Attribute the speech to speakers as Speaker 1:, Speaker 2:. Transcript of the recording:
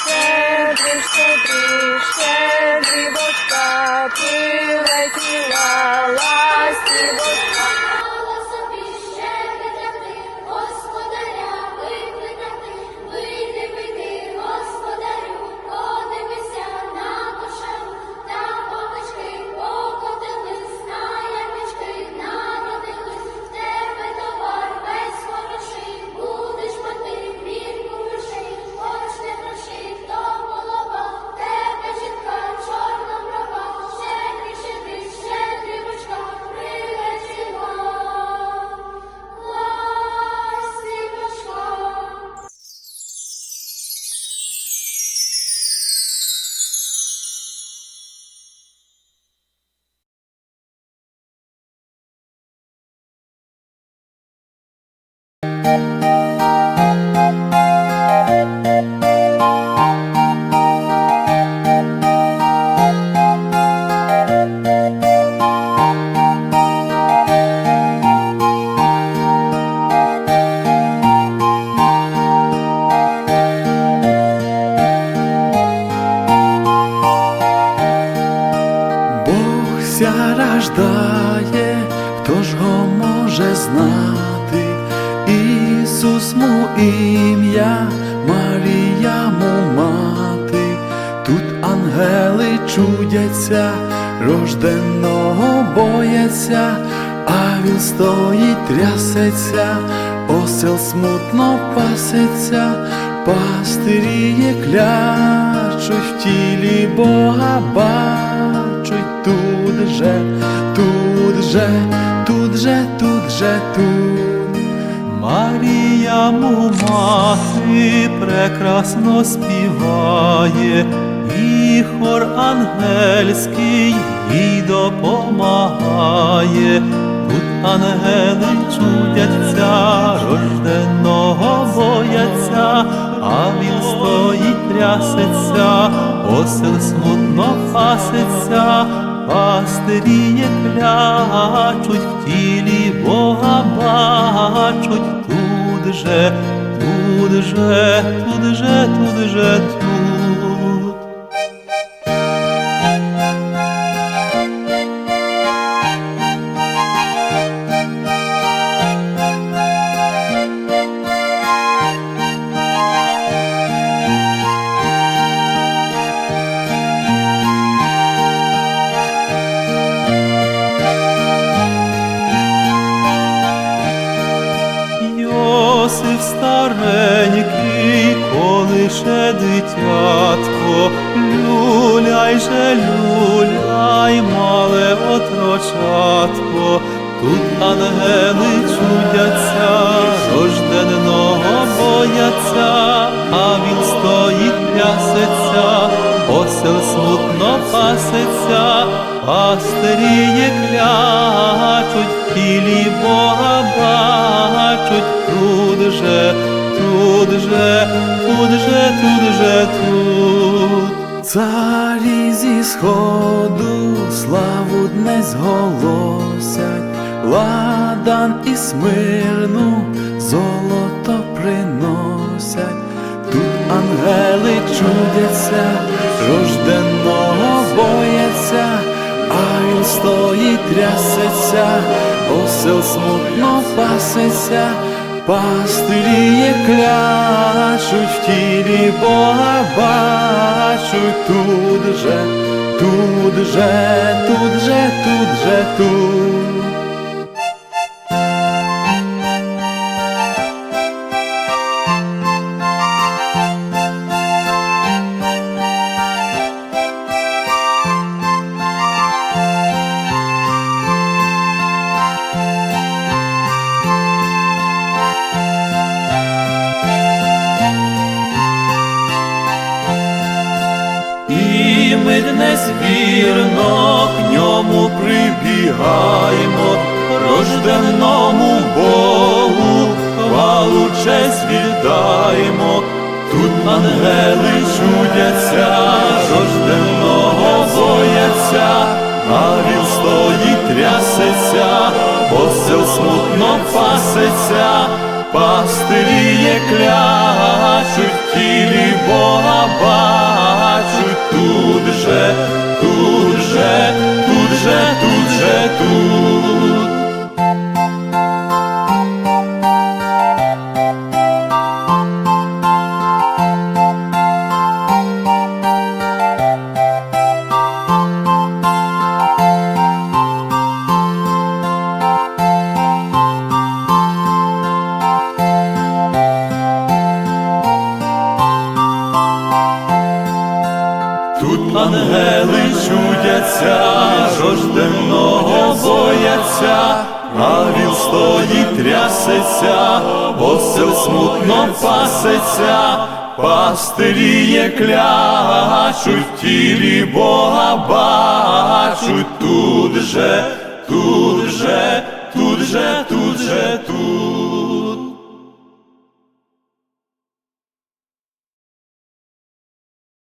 Speaker 1: Scared him so
Speaker 2: Бог ся рождає, хто ж го може знати? Ісус му ім'я, Марія му мати, тут ангели чудяться, рожденого бояться, а він стоїть, трясеться, осел смутно пасеться, пастирі клячуть в тілі Бога бачуть тут же, тут же, тут же, тут же, тут.
Speaker 3: Марія мати прекрасно співає, і хор ангельський їй допомагає. Тут ангели чудяться, рожденого бояться, а він стоїть трясеться, осел смутно пасеться, пастирі клячуть в тілі Бога бачуть тут же, тут же, тут же, тут же, тут. Йосиф дитятко, люляй же, люляй, мале отрочатко, тут ангели чудяться, рожденого бояться, а він стоїть трясеться, осел смутно пасеться, пастирі клячуть, тілі Бога бачуть, тут же, тут же, тут же, тут же, тут.
Speaker 2: Царі зі сходу славу днес голосять, ладан і смирну золото приносять, тут ангели чудяться, рожденого бояться, а він стоїть трясеться, осел смутно пасеться. Пастирі клячуть в тілі Бога бачуть тут же, тут же, тут же, тут же, тут.
Speaker 3: І ми днес вірно к ньому прибігаємо, рожденному Богу, хвалу честь віддаємо. Тут ангели чудяться, рожденого бояться, а він стоїть трясеться, осел смутно пасеться, пастирі клячуть тілі Бога же, тут же, тут же, тут же, тут. Чудяться, рожденого бояться, а він стоїть трясеться, осел смутно пасеться, пастиріє клячуть, тілі Бога бачуть, тут же, тут же, тут же, тут же, тут.